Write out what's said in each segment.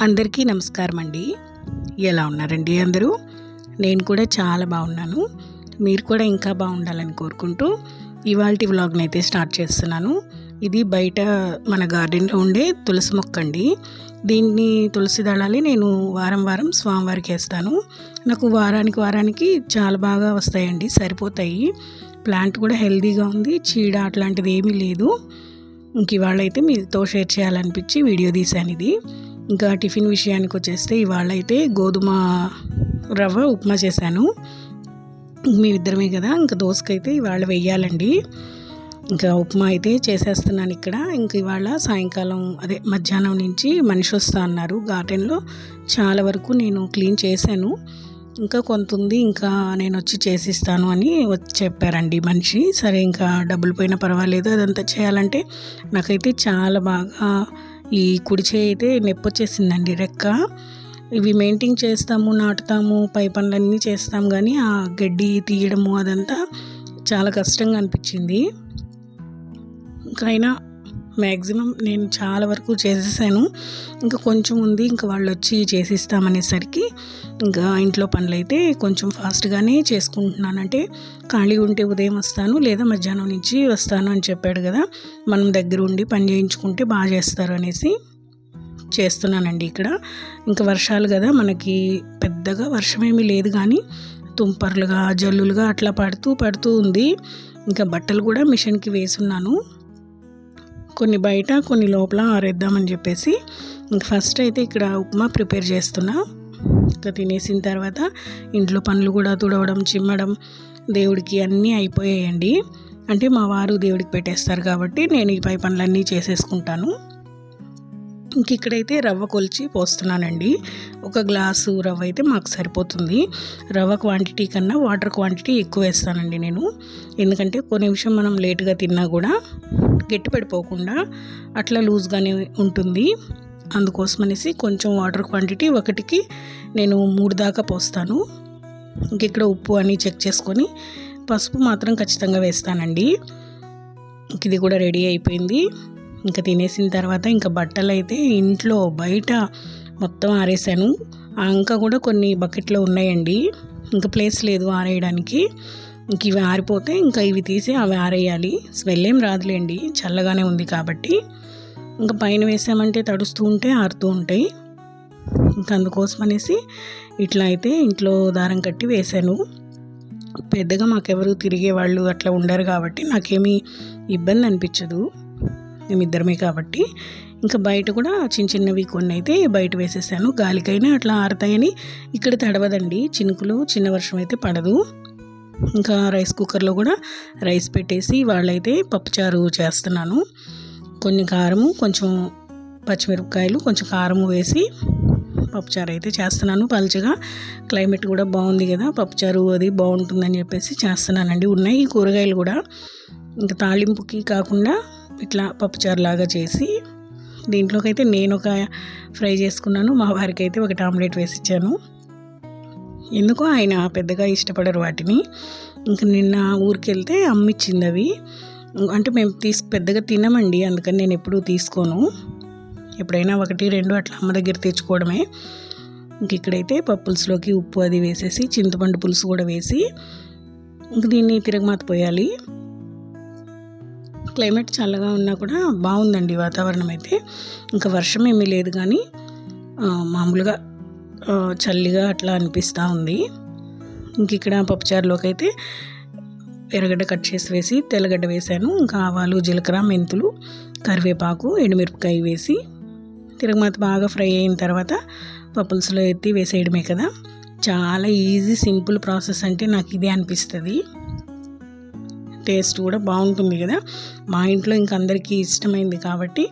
అందరికీ నమస్కారం అండి ఎలా ఉన్నారండి అందరూ? నేను కూడా చాలా బాగున్నాను. మీరు కూడా ఇంకా బాగుండాలని కోరుకుంటూ ఇవాళ వ్లాగ్ని అయితే స్టార్ట్ చేస్తున్నాను. ఇది బయట మన గార్డెన్లో ఉండే తులసి మొక్క అండి దీన్ని తులసి దళాలి నేను వారం వారం స్వామివారికి వేస్తాను. నాకు వారానికి వారానికి చాలా బాగా వస్తాయండి సరిపోతాయి. ప్లాంట్ కూడా హెల్దీగా ఉంది చీడ అట్లాంటిది ఏమీ లేదు. ఇంక ఇవాళ అయితే మీతో షేర్ చేయాలనిపించి వీడియో తీశాను ఇది ఇంకా టిఫిన్ విషయానికి వచ్చేస్తే ఇవాళ అయితే గోధుమ రవ్వ ఉప్మా చేశాను. మీ ఇద్దరమే కదా ఇంకా దోసకైతే ఇవాళ వెయ్యాలండి. ఇంకా ఉప్మా అయితే చేసేస్తున్నాను ఇక్కడ. ఇంక ఇవాళ సాయంకాలం అదే మధ్యాహ్నం నుంచి మనిషి వస్తా అన్నారు. గార్డెన్లో చాలా వరకు నేను క్లీన్ చేశాను. ఇంకా కొంత ఉంది ఇంకా నేను వచ్చి చేసిస్తాను అని వచ్చి చెప్పారండి మనిషి. సరే ఇంకా డబ్బులు పోయినా పర్వాలేదు. అదంతా చేయాలంటే నాకైతే చాలా బాగా ఈ కుడి చేయి అయితే నొప్పి వచ్చేసిందండి రెక్క. ఇవి మెయింటైన్ చేస్తాము నాటుతాము పై పనులన్నీ చేస్తాం కానీ ఆ గడ్డి తీయడము అదంతా చాలా కష్టంగా అనిపించింది. ఇంకా అయినా మ్యాక్సిమం నేను చాలా వరకు చేసేసాను. ఇంకా కొంచెం ఉంది ఇంకా వాళ్ళు వచ్చి చేసిస్తామనేసరికి ఇంకా ఇంట్లో పనులైతే కొంచెం ఫాస్ట్గానే చేసుకుంటున్నాను అంటే ఖాళీ ఉంటే ఉదయం వస్తాను లేదా మధ్యాహ్నం నుంచి వస్తాను అని చెప్పాడు కదా మనం దగ్గర ఉండి పని చేయించుకుంటే బాగా చేస్తారు అనేసి చేస్తున్నానండి ఇక్కడ. ఇంకా వర్షాలు కదా మనకి పెద్దగా వర్షం ఏమీ లేదు కానీ తుంపర్లుగా జల్లులుగా అట్లా పడుతూ పడుతూ ఉంది. ఇంకా బట్టలు కూడా మిషన్కి వేసున్నాను. కొన్ని బయట కొన్ని లోపల ఆరేద్దామని చెప్పేసి ఫస్ట్ అయితే ఇక్కడ ఉప్మా ప్రిపేర్ చేస్తున్నా. ఇంకా తినేసిన తర్వాత ఇంట్లో పనులు కూడా తుడవడం చిమ్మడం దేవుడికి అన్నీ అయిపోయాయండి. అంటే మా వారు దేవుడికి పెట్టేస్తారు కాబట్టి నేను ఈ పై పనులన్నీ చేసేసుకుంటాను. ఇంక ఇక్కడైతే రవ్వ కొలిచి పోస్తున్నానండి. ఒక గ్లాసు రవ్వ అయితే మాకు సరిపోతుంది. రవ్వ క్వాంటిటీ కన్నా వాటర్ క్వాంటిటీ ఎక్కువ వేస్తానండి నేను. ఎందుకంటే కొన్ని నిమిషం మనం లేట్గా తిన్నా కూడా గట్టి పడిపోకుండా అట్లా లూజ్గానే ఉంటుంది. అందుకోసం అనేసి కొంచెం వాటర్ క్వాంటిటీ ఒకటికి నేను మూడు దాకా పోస్తాను. ఇంక ఇక్కడ ఉప్పు అని చెక్ చేసుకొని పసుపు మాత్రం ఖచ్చితంగా వేస్తానండి. ఇది కూడా రెడీ అయిపోయింది. ఇంకా తినేసిన తర్వాత ఇంకా బట్టలు అయితే ఇంట్లో బయట మొత్తం ఆరేసాను ఇంకా కూడా కొన్ని బకెట్లో ఉన్నాయండి. ఇంకా ప్లేస్ లేదు ఆరేయడానికి. ఇంక ఇవి ఆరిపోతే ఇంకా ఇవి తీసి అవి ఆరేయాలి. స్మెల్ ఏం రాదులేండి చల్లగానే ఉంది కాబట్టి. ఇంకా పైన వేసామంటే తడుస్తూ ఉంటే ఆరుతూ ఉంటాయి. ఇంకా అందుకోసం అనేసి ఇట్లా అయితే ఇంట్లో దారం కట్టి వేశాను. పెద్దగా మాకెవరు తిరిగే వాళ్ళు అట్లా ఉండరు కాబట్టి నాకేమీ ఇబ్బంది అనిపించదు. మేమిద్దరమే కాబట్టి. ఇంకా బయట కూడా చిన్న చిన్నవి కొన్ని అయితే బయట వేసేసాను. గాలికైనా అట్లా ఆరుతాయని ఇక్కడ తడవదండి. చినుకులు చిన్న వర్షం అయితే పడదు. ఇంకా రైస్ కుక్కర్లో కూడా రైస్ పెట్టేసి వాళ్ళైతే పప్పుచారు చేస్తున్నాను. కొన్ని కారము కొంచెం పచ్చిమిరపకాయలు కొంచెం కారము వేసి పప్పుచారు అయితే చేస్తున్నాను. పలుచగా క్లైమేట్ కూడా బాగుంది కదా పప్పుచారు అది బాగుంటుందని చెప్పేసి చేస్తున్నానండి. ఉన్నాయి కూరగాయలు కూడా. ఇంకా తాలింపుకి కాకుండా ఇట్లా పప్పుచారు లాగా చేసి దీంట్లోకి అయితే నేను ఒక ఫ్రై చేసుకున్నాను. మా వారికి అయితే ఒక ఆమ్లెట్ వేసి ఇచ్చాను. ఎందుకో ఆయన పెద్దగా ఇష్టపడరు వాటిని. ఇంకా నిన్న ఊరికి వెళ్తే అమ్మిచ్చింది అవి. అంటే మేము తీసు పెద్దగా తినమండి అందుకని నేను ఎప్పుడూ తీసుకోను. ఎప్పుడైనా ఒకటి రెండు అట్లా అమ్మ దగ్గర తెచ్చుకోవడమే. ఇంక ఇక్కడైతే పప్పుల్స్లోకి ఉప్పు అది వేసేసి చింతపండు పులుసు కూడా వేసి ఇంక దీన్ని తిరగమాత పోయాలి. క్లైమేట్ చల్లగా ఉన్నా కూడా బాగుందండి వాతావరణం అయితే ఇంకా వర్షం ఏమీ లేదు కానీ మామూలుగా చల్లిగా అట్లా అనిపిస్తూ ఉంది. ఇంక ఇక్కడ పప్పుచారులోకి అయితే ఎర్రగడ్డ కట్ చేసి వేసి తెల్లగడ్డ వేసాను. ఇంకా ఆవాలు జీలకర్ర మెంతులు కరివేపాకు ఎండుమిరపకాయ వేసి తిరగమాత బాగా ఫ్రై అయిన తర్వాత పప్పుల్స్లో ఎత్తి వేసేయడమే కదా. చాలా ఈజీ సింపుల్ ప్రాసెస్ అంటే నాకు ఇదే అనిపిస్తుంది. టేస్ట్ కూడా బాగుంటుంది కదా. మా ఇంట్లో ఇంక అందరికీ ఇష్టమైంది కాబట్టి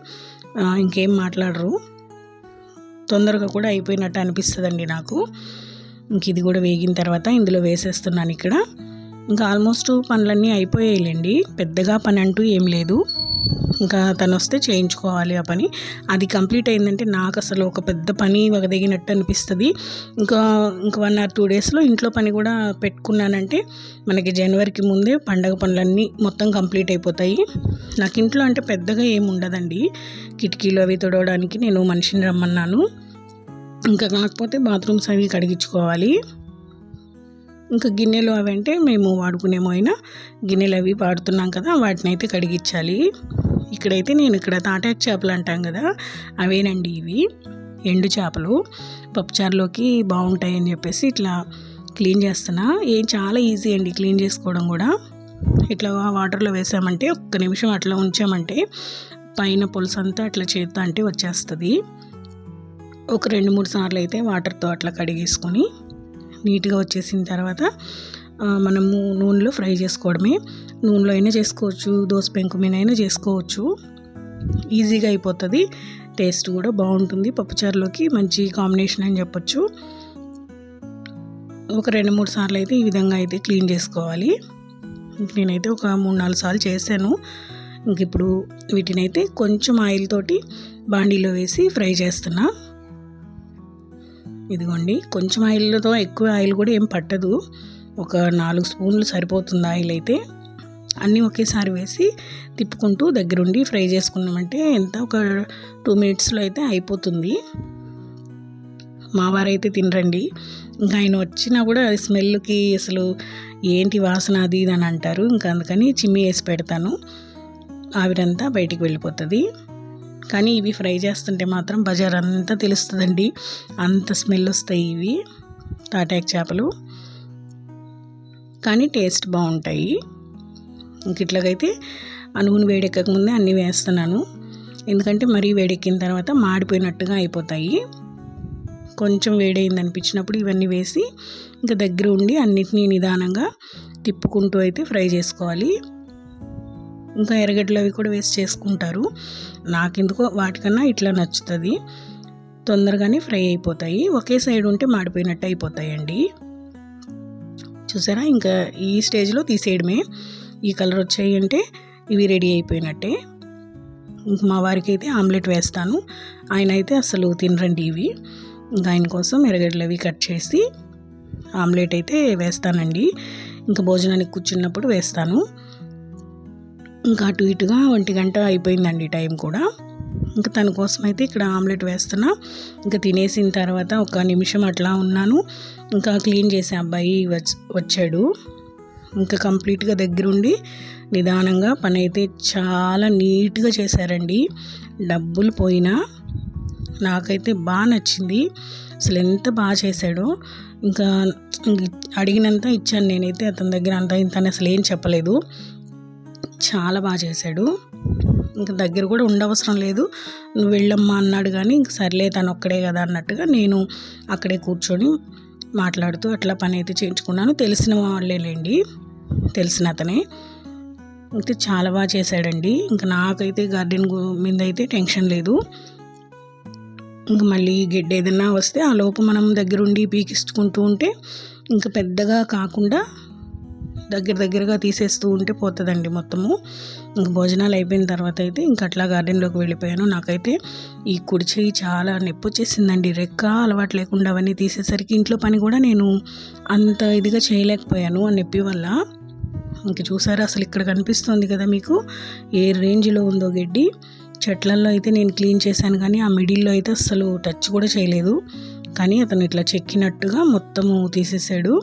ఇంకేం మాట్లాడరు. తొందరగా కూడా అయిపోయినట్టు అనిపిస్తుందండి నాకు. ఇంక ఇది కూడా వేగిన తర్వాత ఇందులో వేసేస్తున్నాను ఇక్కడ. ఇంకా ఆల్మోస్ట్ పనులన్నీ అయిపోయాయిలేండి. పెద్దగా పని అంటూ ఏం లేదు. ఇంకా తను వస్తే చేయించుకోవాలి ఆ పని. అది కంప్లీట్ అయిందంటే నాకు అసలు ఒక పెద్ద పని వగదగినట్టు అనిపిస్తుంది. ఇంకా ఇంకా వన్ ఆర్ టూ డేస్లో ఇంట్లో పని కూడా పెట్టుకున్నానంటే మనకి జనవరికి ముందే పండగ పనులన్నీ మొత్తం కంప్లీట్ అయిపోతాయి. నాకు ఇంట్లో అంటే పెద్దగా ఏమి ఉండదండి. కిటికీలు అవి తుడవడానికి నేను మనిషిని రమ్మన్నాను. ఇంకా కాకపోతే బాత్రూమ్స్ అవి కడిగించుకోవాలి. ఇంకా గిన్నెలు అవి అంటే మేము వాడుకునేమో అయినా గిన్నెలు అవి వాడుతున్నాం కదా వాటిని అయితే కడిగించాలి ఇక్కడైతే నేను ఇక్కడ తాటాకు చేపలు అంటాం కదా అవేనండి ఇవి. ఎండు చేపలు పప్పుచారులోకి బాగుంటాయి అని చెప్పేసి ఇట్లా క్లీన్ చేస్తున్నా. ఏం చాలా ఈజీ అండి క్లీన్ చేసుకోవడం కూడా. ఇట్లా వాటర్లో వేసామంటే ఒక్క నిమిషం అట్లా ఉంచామంటే పైన పులుసు అంతా అట్లా చేత్తో అంటే వచ్చేస్తుంది. ఒక రెండు మూడు సార్లు అయితే వాటర్తో అట్లా కడిగేసుకొని నీట్గా వచ్చేసిన తర్వాత మనము నూనెలో ఫ్రై చేసుకోవడమే. నూనెలో అయినా చేసుకోవచ్చు దోశ పెంకు మీద అయినా చేసుకోవచ్చు. ఈజీగా అయిపోతుంది. టేస్ట్ కూడా బాగుంటుంది. పప్పుచారులోకి మంచి కాంబినేషన్ అని చెప్పొచ్చు. ఒక రెండు మూడు సార్లు అయితే ఈ విధంగా అయితే క్లీన్ చేసుకోవాలి. నేనైతే ఒక మూడు నాలుగు సార్లు చేశాను. ఇంక ఇప్పుడు వీటినైతే కొంచెం ఆయిల్ తోటి బాండీలో వేసి ఫ్రై చేస్తున్నా. ఇదిగోండి కొంచెం ఆయిల్తో ఎక్కువ ఆయిల్ కూడా ఏం పట్టదు. ఒక నాలుగు స్పూన్లు సరిపోతుంది ఆయిల్ అయితే. అన్నీ ఒకేసారి వేసి తిప్పుకుంటూ దగ్గరుండి ఫ్రై చేసుకున్నామంటే ఎంత ఒక టూ మినిట్స్లో అయితే అయిపోతుంది. మా వారైతే తినరండి. ఇంకా ఆయన వచ్చినా కూడా అది స్మెల్కి అసలు ఏంటి వాసన అది ఇది అని అంటారు. ఇంకా అందుకని చిమ్మి వేసి పెడతాను. ఆవిరంతా బయటికి వెళ్ళిపోతుంది. కానీ ఇవి ఫ్రై చేస్తుంటే మాత్రం బజార్ అంతా తెలుస్తుందండి. అంత స్మెల్ వస్తాయి ఇవి. తాటాక్ చేపలు. కానీ టేస్ట్ బాగుంటాయి. ఇంక ఇట్లాగైతే ఆ నూనె అన్నీ వేస్తున్నాను. ఎందుకంటే మరీ వేడెక్కిన తర్వాత మాడిపోయినట్టుగా అయిపోతాయి. కొంచెం వేడైంది అనిపించినప్పుడు ఇవన్నీ వేసి ఇంకా దగ్గర ఉండి అన్నిటినీ నిదానంగా తిప్పుకుంటూ అయితే ఫ్రై చేసుకోవాలి. ఇంకా ఎర్రగడ్డలు అవి కూడా వేసి చేసుకుంటారు. నాకెందుకో వాటికన్నా ఇట్లా నచ్చుతుంది. తొందరగానే ఫ్రై అయిపోతాయి. ఒకే సైడ్ ఉంటే మాడిపోయినట్టు అయిపోతాయండి. చూసారా? ఇంకా ఈ స్టేజ్లో తీసేయడమే. ఈ కలర్ వచ్చాయి అంటే ఇవి రెడీ అయిపోయినట్టే. ఇంక మా వారికి అయితే ఆమ్లెట్ వేస్తాను. ఆయన అయితే అసలు తినరండి ఇవి. ఇంకా ఆయన కోసం ఎర్రగడ్డలు అవి కట్ చేసి ఆమ్లెట్ అయితే వేస్తానండి. ఇంకా భోజనానికి కూర్చున్నప్పుడు వేస్తాను. ఇంకా అటు ఇటుగా ఒంటి గంట అయిపోయిందండి టైం కూడా. ఇంకా తన కోసం అయితే ఇక్కడ ఆమ్లెట్ వేస్తున్నా. ఇంకా తినేసిన తర్వాత ఒక నిమిషం అట్లా ఉన్నాను. ఇంకా క్లీన్ చేసే అబ్బాయి వచ్చాడు. ఇంకా కంప్లీట్గా దగ్గరుండి నిదానంగా పని అయితే చాలా నీట్గా చేశారండి. డబ్బులు పోయినా నాకైతే బాగా నచ్చింది. అసలు ఎంత బాగా చేశాడో. ఇంకా అడిగినంత ఇచ్చాను నేనైతే అతని దగ్గర అంత ఇంత అసలు ఏం చెప్పలేదు. చాలా బాగా చేశాడు. ఇంకా దగ్గర కూడా ఉండవసరం లేదు. నువ్వు వెళ్ళమ్మా అన్నాడు కానీ ఇంక సర్లే తను ఒక్కడే కదా అన్నట్టుగా నేను అక్కడే కూర్చొని మాట్లాడుతూ అట్లా పని అయితే చేయించుకున్నాను. తెలిసిన వాళ్ళేలేండి తెలిసిన అతనే. అయితే చాలా బాగా చేశాడండి. ఇంకా నాకైతే గార్డెన్ మీద అయితే టెన్షన్ లేదు. ఇంకా మళ్ళీ గడ్డి ఏదైనా వస్తే ఆ లోపు మనం దగ్గరుండి పీకిచ్చుకుంటూ ఉంటే ఇంకా పెద్దగా కాకుండా దగ్గర దగ్గరగా తీసేస్తూ ఉంటే పోతుందండి మొత్తము. ఇంక భోజనాలు అయిపోయిన తర్వాత అయితే ఇంక అట్లా గార్డెన్లోకి వెళ్ళిపోయాను. నాకైతే ఈ కుడి చేయి చాలా నొప్పి వచ్చేసిందండి. రెక్క అలవాటు లేకుండా అవన్నీ తీసేసరికి ఇంట్లో పని కూడా నేను అంత ఇదిగా చేయలేకపోయాను ఆ నొప్పి వల్ల. ఇంక చూసారా అసలు ఇక్కడ కనిపిస్తుంది కదా మీకు? ఏ రేంజ్లో ఉందో గడ్డి. చెట్లల్లో అయితే నేను క్లీన్ చేశాను కానీ ఆ మిడిల్లో అయితే అస్సలు టచ్ కూడా చేయలేదు. కానీ అతను ఇట్లా చెక్కినట్టుగా మొత్తము తీసేసాడు.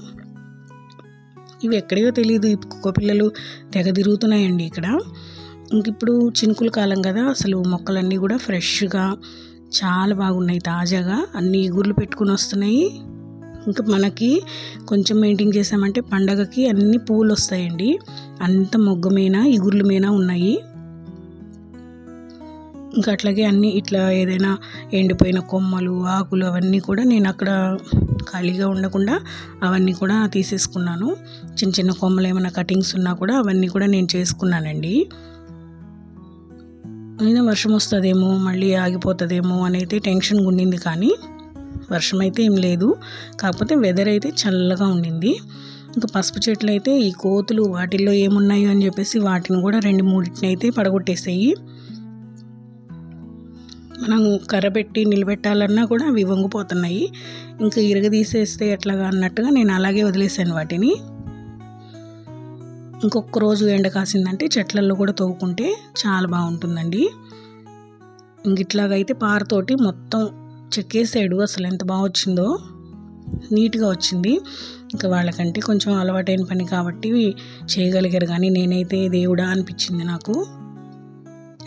ఇవి ఎక్కడికో తెలియదు కుక్క పిల్లలు తెగ తిరుగుతున్నాయండి ఇక్కడ. ఇంక ఇప్పుడు చినుకుల కాలం కదా అసలు మొక్కలన్నీ కూడా ఫ్రెష్గా చాలా బాగున్నాయి తాజాగా. అన్ని ఇగుర్లు పెట్టుకుని వస్తున్నాయి. ఇంకా మనకి కొంచెం మెయింటైన్ చేసామంటే పండగకి అన్ని పూలు వస్తాయండి. అంత మొగ్గమైన మీద ఇగుర్ల మీద ఉన్నాయి. ఇంకా అట్లాగే అన్నీ ఇట్లా ఏదైనా ఎండిపోయిన కొమ్మలు ఆకులు అవన్నీ కూడా నేను అక్కడ ఖాళీగా ఉండకుండా అవన్నీ కూడా తీసేసుకున్నాను. చిన్న చిన్న కొమ్మలు ఏమైనా కటింగ్స్ ఉన్నా కూడా అవన్నీ కూడా నేను చేసుకున్నానండి. అయినా వర్షం వస్తుందేమో మళ్ళీ ఆగిపోతుందేమో అనైతే టెన్షన్ ఉండింది కానీ వర్షం అయితే ఏం లేదు. కాకపోతే వెదర్ అయితే చల్లగా ఉండింది. ఇంకా పసుపు చెట్లు అయితే ఈ కోతులు వాటిల్లో ఏమున్నాయో అని చెప్పేసి వాటిని కూడా రెండు మూడింటిని అయితే పడగొట్టేసాయి. మనము కర్రబెట్టి నిలబెట్టాలన్నా కూడా అవి వంగిపోతున్నాయి. ఇంకా ఇరగదీసేస్తే ఎట్లాగా అన్నట్టుగా నేను అలాగే వదిలేసాను వాటిని. ఇంకొక రోజు ఎండ కాసిందంటే చెట్లల్లో కూడా తవ్వుకుంటే చాలా బాగుంటుందండి. ఇంక ఇట్లాగైతే పారతోటి మొత్తం చెక్కేసాడు అసలు ఎంత బాగా వచ్చిందో. నీట్గా వచ్చింది. ఇంకా వాళ్ళకంటే కొంచెం అలవాటైన పని కాబట్టి చేయగలిగారు. కానీ నేనైతే దేవుడా అనిపించింది నాకు.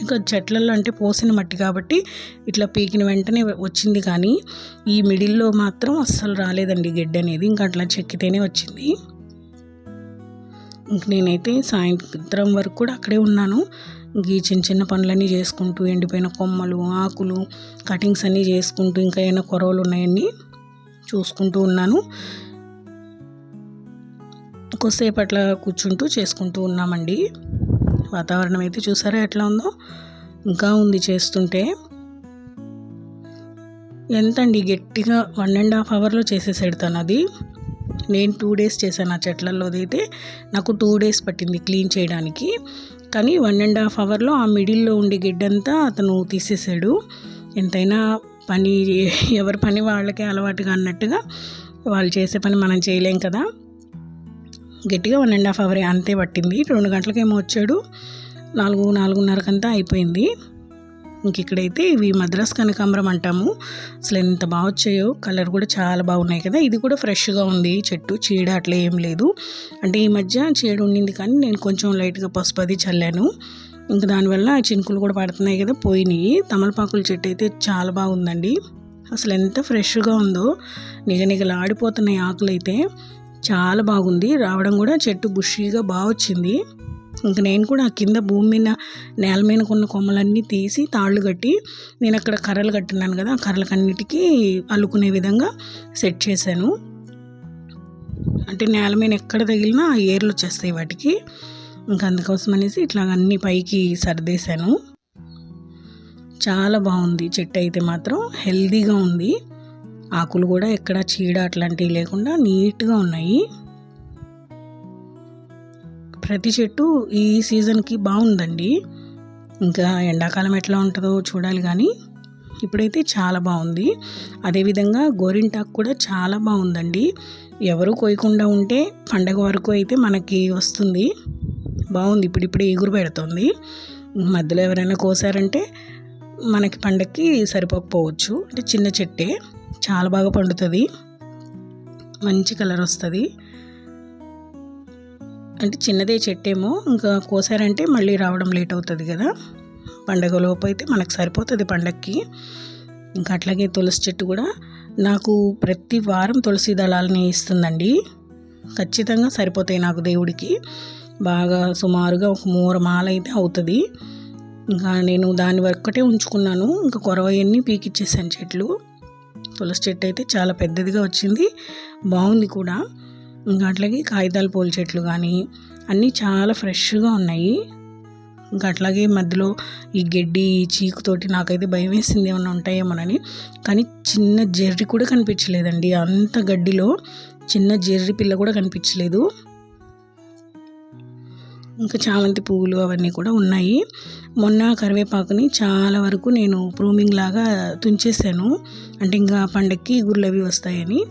ఇంకా చెట్లలో అంటే పోసిన మట్టి కాబట్టి ఇట్లా పీకిన వెంటనే వచ్చింది కానీ ఈ మిడిల్లో మాత్రం అస్సలు రాలేదండి గడ్డి అనేది. ఇంకా అట్లా చెక్కితేనే వచ్చింది. ఇంక నేనైతే సాయంత్రం వరకు కూడా అక్కడే ఉన్నాను. ఈ చిన్న చిన్న పనులన్నీ చేసుకుంటూ ఎండిపోయిన కొమ్మలు ఆకులు కటింగ్స్ అన్నీ చేసుకుంటూ ఇంకా ఏమైనా కొరవలు ఉన్నాయన్నీ చూసుకుంటూ ఉన్నాను. కొద్దిసేపు అట్లా కూర్చుంటూ చేసుకుంటూ ఉన్నామండి. వాతావరణం అయితే చూసారా ఎట్లా ఉందో? ఇంకా ఉంది చేస్తుంటే. ఎంతండి? గట్టిగా వన్ అండ్ హాఫ్ అవర్లో చేసేసాడు తను అది నేను టూ డేస్ చేశాను ఆ చెట్లలో అయితే నాకు టూ డేస్ పట్టింది క్లీన్ చేయడానికి. కానీ వన్ అండ్ హాఫ్ అవర్లో ఆ మిడిల్లో ఉండే గిడ్డంతా అతను తీసేసాడు. ఎంతైనా పని ఎవరి పని వాళ్ళకే అలవాటుగా అన్నట్టుగా వాళ్ళు చేసే పని మనం చేయలేం కదా. గట్టిగా వన్ అండ్ హాఫ్ అవర్ అంతే పట్టింది. రెండు గంటలకేమో వచ్చాడు. నాలుగు నాలుగున్నరకంతా అయిపోయింది. ఇంక ఇక్కడైతే ఇవి మద్రాస్ కనకాంబరం అంటాము. అసలు ఎంత బాగా వచ్చాయో కలర్ కూడా చాలా బాగున్నాయి కదా. ఇది కూడా ఫ్రెష్గా ఉంది. చెట్టు చీడ అట్లా ఏం లేదు. అంటే ఈ మధ్య చీడ ఉండింది కానీ నేను కొంచెం లైట్గా పసుపు అది చల్లాను. ఇంకా దానివల్ల చినుకులు కూడా పడుతున్నాయి కదా పోయినాయి. తమలపాకుల చెట్టు అయితే చాలా బాగుందండి. అసలు ఎంత ఫ్రెష్గా ఉందో. నిగనిగలాడిపోతున్నాయి ఆకులు అయితే చాలా బాగుంది. రావడం కూడా చెట్టు బుషీగా బాగా వచ్చింది. ఇంకా నేను కూడా ఆ కింద భూమి మీద నేల మీద ఉన్న కొమ్మలన్నీ తీసి తాళ్ళు కట్టి నేను అక్కడ కర్రలు కట్టినాను కదా ఆ కర్రలకన్నిటికీ అల్లుకునే విధంగా సెట్ చేశాను. అంటే నేల మీద ఎక్కడ తగిలినా ఏర్లు వచ్చేస్తాయి వాటికి. ఇంకా అందుకోసం అనేసి ఇట్లా అన్ని పైకి సర్దేశాను. చాలా బాగుంది చెట్టు అయితే మాత్రం. హెల్దీగా ఉంది. ఆకులు కూడా ఎక్కడ చీడ అట్లాంటివి లేకుండా నీట్గా ఉన్నాయి. ప్రతి చెట్టు ఈ సీజన్కి బాగుందండి. ఇంకా ఎండాకాలం ఎట్లా ఉంటుందో చూడాలి కానీ ఇప్పుడైతే చాలా బాగుంది. అదేవిధంగా గోరింటాకు కూడా చాలా బాగుందండి. ఎవరు కోయకుండా ఉంటే పండగ వరకు అయితే మనకి వస్తుంది. బాగుంది. ఇప్పుడిప్పుడే ఎగురు పెడుతుంది. మధ్యలో ఎవరైనా కోసారంటే మనకి పండగకి సరిపోకపోవచ్చు. అంటే చిన్న చెట్టే. చాలా బాగా పండుతుంది. మంచి కలర్ వస్తుంది. అంటే చిన్నదే చెట్టేమో ఇంకా కోసారంటే మళ్ళీ రావడం లేట్ అవుతుంది కదా. పండగ లోపు అయితే మనకు సరిపోతుంది పండగకి ఇంకా అట్లాగే తులసి చెట్టు కూడా నాకు ప్రతి వారం తులసి దళాలని ఇస్తుందండి. ఖచ్చితంగా సరిపోతాయి నాకు దేవుడికి. బాగా సుమారుగా ఒక మూర మాల అయితే అవుతుంది. ఇంకా నేను దాని ఒక్కటే ఉంచుకున్నాను. ఇంకా కొరవయన్నీ పీకిచ్చేసాను చెట్లు. తులసి చెట్టు అయితే చాలా పెద్దదిగా వచ్చింది. బాగుంది కూడా. ఇంకా అట్లాగే కాగితాల పూల చెట్లు కానీ అన్నీ చాలా ఫ్రెష్గా ఉన్నాయి. ఇంకా అట్లాగే మధ్యలో ఈ గడ్డి చీకుతోటి నాకైతే భయం వేసింది ఏమైనా ఉంటాయేమోనని కానీ చిన్న జెర్రి కూడా కనిపించలేదండి. అంత గడ్డిలో చిన్న జెర్రి పిల్ల కూడా కనిపించలేదు. ఇంకా చామంతి పువ్వులు అవన్నీ కూడా ఉన్నాయి. మొన్న కరివేపాకుని చాలా వరకు నేను ప్రూమింగ్ లాగా తుంచేసాను. అంటే ఇంకా పండక్కి గుర్లు అవి వస్తాయని.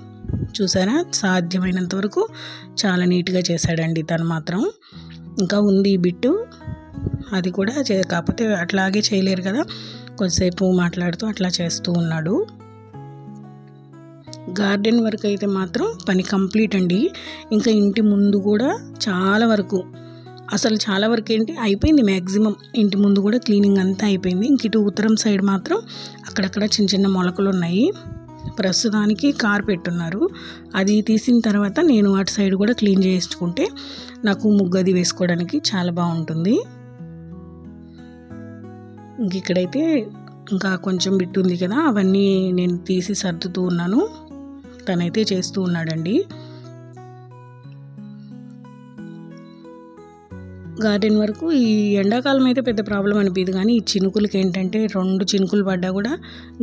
చూసారా? సాధ్యమైనంత వరకు చాలా నీట్గా చేశాడండి తను మాత్రం. ఇంకా ఉంది బిట్టు. అది కూడా చే కాకపోతే అట్లాగే చేయలేరు కదా. కొద్దిసేపు మాట్లాడుతూ అట్లా చేస్తూ ఉన్నాడు. గార్డెన్ వర్క్ అయితే మాత్రం పని కంప్లీట్ అండి. ఇంకా ఇంటి ముందు కూడా చాలా వరకు అసలు చాలా వరకు ఏంటి అయిపోయింది మ్యాక్సిమం ఇంటి ముందు కూడా క్లీనింగ్ అంతా అయిపోయింది. ఇంక ఇటు ఉత్తరం సైడ్ మాత్రం అక్కడక్కడ చిన్న చిన్న మొలకలు ఉన్నాయి. ప్రస్తుతానికి కార్ పెట్టున్నారు అది తీసిన తర్వాత నేను అటు సైడ్ కూడా క్లీన్ చేసుకుంటే నాకు ముగ్గది వేసుకోవడానికి చాలా బాగుంటుంది. ఇంక ఇక్కడైతే ఇంకా కొంచెం బిట్టు ఉంది కదా అవన్నీ నేను తీసి సర్దుతూ ఉన్నాను. తనైతే చేస్తూ ఉన్నాడండి. గార్డెన్ వరకు ఈ ఎండాకాలం అయితే పెద్ద ప్రాబ్లం అనిపించదు కానీ ఈ చినుకులకి ఏంటంటే రెండు చినుకులు పడ్డా కూడా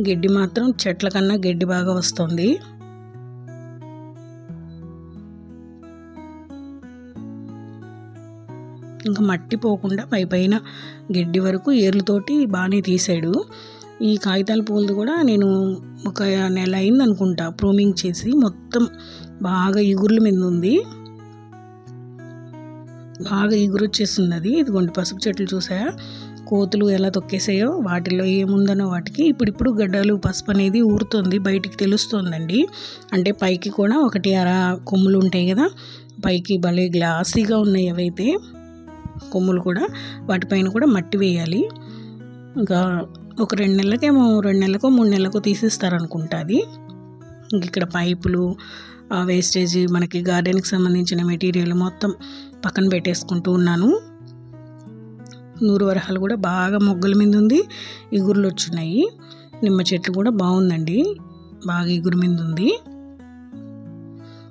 గడ్డి మాత్రం చెట్ల కన్నా గడ్డి బాగా వస్తుంది. ఇంకా మట్టి పోకుండా పై పైన గడ్డి వరకు ఏర్లతోటి బాగానే తీసాడు. ఈ కాగితాల పూలది కూడా నేను ఒక నెల అయింది అనుకుంటా ప్రూమింగ్ చేసి మొత్తం బాగా ఇగుర్ల మీద ఉంది. బాగా ఎగురొచ్చేస్తున్నది. ఇదిగోండి పసుపు చెట్లు చూసా కోతులు ఎలా తొక్కేసాయో వాటిల్లో ఏముందనో వాటికి ఇప్పుడిప్పుడు గడ్డలు పసుపు అనేది ఊరుతుంది బయటికి తెలుస్తుందండి. అంటే పైకి కూడా ఒకటి అర కొమ్ములు ఉంటాయి కదా పైకి భలే గ్లాసీగా ఉన్నాయి అవైతే కొమ్ములు కూడా. వాటిపైన కూడా మట్టి వేయాలి. ఇంకా ఒక రెండు నెలలకేమో రెండు నెలలకో మూడు నెలలకో తీసేస్తారనుకుంటా అది. ఇంక ఇక్కడ పైపులు వేస్టేజ్ మనకి గార్డెన్కి సంబంధించిన మెటీరియల్ మొత్తం పక్కన పెట్టేసుకుంటూ ఉన్నాను. నూరు వరహాలు కూడా బాగా మొగ్గల మీద ఉంది ఇగురులు వచ్చినాయి. నిమ్మ చెట్లు కూడా బాగుందండి బాగా ఇగురు మీద ఉంది.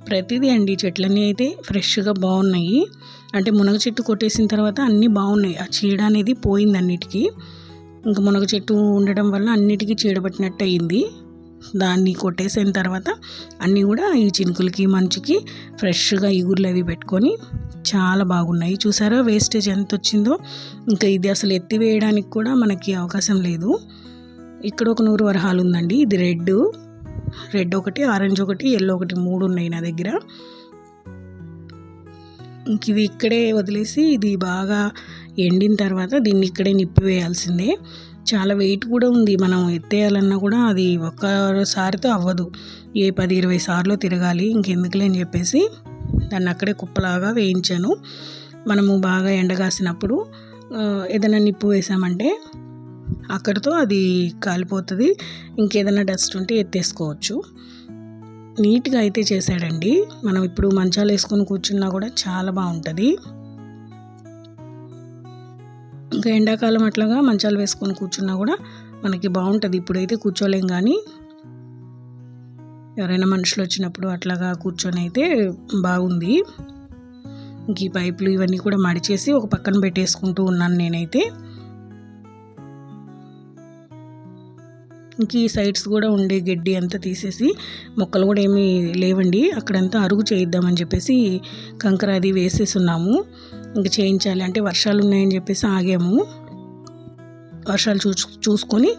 ప్రతిదీ అండి చెట్లన్నీ అయితే ఫ్రెష్గా బాగున్నాయి. అంటే మునగ చెట్టు కొట్టేసిన తర్వాత అన్నీ బాగున్నాయి. ఆ చీడ అనేది పోయింది అన్నిటికీ. ఇంకా మునగ చెట్టు ఉండడం వల్ల అన్నిటికీ చీడ పట్టినట్టు అయింది. దాన్ని కొట్టేసిన తర్వాత అన్నీ కూడా ఈ చినుకులకి మంచుకి ఫ్రెష్గా ఇగుర్లు అవి పెట్టుకొని చాలా బాగున్నాయి. చూసారా వేస్టేజ్ ఎంత వచ్చిందో? ఇంకా ఇది అసలు ఎత్తివేయడానికి కూడా మనకి అవకాశం లేదు. ఇక్కడ ఒక నూరు వరహాలు ఉందండి. ఇది రెడ్ రెడ్ ఒకటి ఆరెంజ్ ఒకటి ఎల్లో ఒకటి మూడు ఉన్నాయి నా దగ్గర. ఇంక ఇది ఇక్కడే వదిలేసి ఇది బాగా ఎండిన తర్వాత దీన్ని ఇక్కడే నిప్పి వేయాల్సిందే చాలా వెయిట్ కూడా ఉంది. మనం ఎత్తేయాలన్నా కూడా అది ఒక్కసారితో అవ్వదు. ఏ పది ఇరవై సార్లు తిరగాలి. ఇంకెందుకులే అని చెప్పేసి దాన్ని అక్కడే కుప్పలాగా వేయించాను. మనము బాగా ఎండగాసినప్పుడు ఏదైనా నిప్పు వేసామంటే అక్కడితో అది కాలిపోతుంది. ఇంకేదైనా డస్ట్ ఉంటే ఎత్తేసుకోవచ్చు. నీట్గా అయితే చేశాడండి. మనం ఇప్పుడు మంచాలు వేసుకొని కూర్చున్నా కూడా చాలా బాగుంటుంది. ఇంకా ఎండాకాలం అట్లాగా మంచాలు వేసుకొని కూర్చున్నా కూడా మనకి బాగుంటుంది. ఇప్పుడైతే కూర్చోలేం కానీ ఎవరైనా మనుషులు వచ్చినప్పుడు అట్లాగా కూర్చొని అయితే బాగుంది. ఇంక ఈ పైపులు ఇవన్నీ కూడా మడిచేసి ఒక పక్కన పెట్టేసుకుంటూ ఉన్నాను నేనైతే. ఇంక ఈ సైడ్స్ కూడా ఉండే గడ్డి అంతా తీసేసి మొక్కలు కూడా ఏమీ లేవండి. అక్కడంతా అరుగు చేయిద్దామని చెప్పేసి కంకర అది వేసేస్తున్నాము ఇంక చేయించాలి. అంటే వర్షాలు ఉన్నాయని చెప్పేసి ఆగాము. వర్షాలు చూ చూసుకొని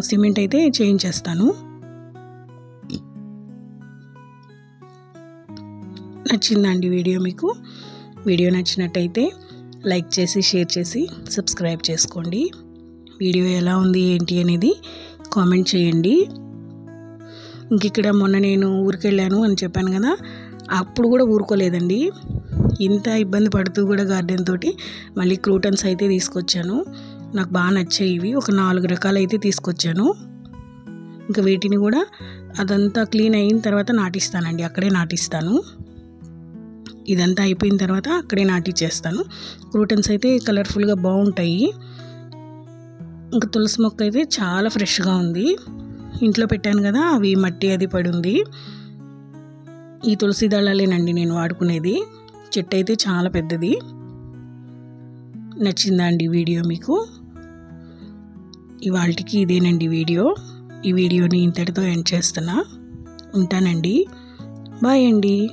సిమెంట్ అయితే చేయించేస్తాను. నచ్చిందండి వీడియో మీకు. వీడియో నచ్చినట్టయితే లైక్ చేసి షేర్ చేసి సబ్స్క్రైబ్ చేసుకోండి. వీడియో ఎలా ఉంది ఏంటి అనేది కామెంట్ చేయండి. ఇంక ఇక్కడ మొన్న నేను ఊరికెళ్ళాను అని చెప్పాను కదా అప్పుడు కూడా ఊరుకోలేదండి. ఇంత ఇబ్బంది పడుతూ కూడా గార్డెన్ తోటి మళ్ళీ క్రూటన్స్ అయితే తీసుకొచ్చాను. నాకు బాగా నచ్చాయి ఇవి. ఒక నాలుగు రకాలు అయితే తీసుకొచ్చాను. ఇంకా వీటిని కూడా అదంతా క్లీన్ అయిన తర్వాత నాటిస్తానండి. అక్కడే నాటిస్తాను. ఇదంతా అయిపోయిన తర్వాత అక్కడే నాటిచ్చేస్తాను. క్రూటన్స్ అయితే కలర్ఫుల్గా బాగుంటాయి. ఇంకా తులసి మొక్క అయితే చాలా ఫ్రెష్గా ఉంది. ఇంట్లో పెట్టాను కదా అవి మట్టి అది పడి ఉంది. ఈ తులసి దళాలేనండి నేను వాడుకునేది. చెట్టు అయితే చాలా పెద్దది. నచ్చిందా అండి వీడియో మీకు? ఇవాళకి ఇదేనండి వీడియో. ఈ వీడియోని ఇంతటితో ఎండ్ చేస్తున్నా. ఉంటానండి. బాయ్ అండి.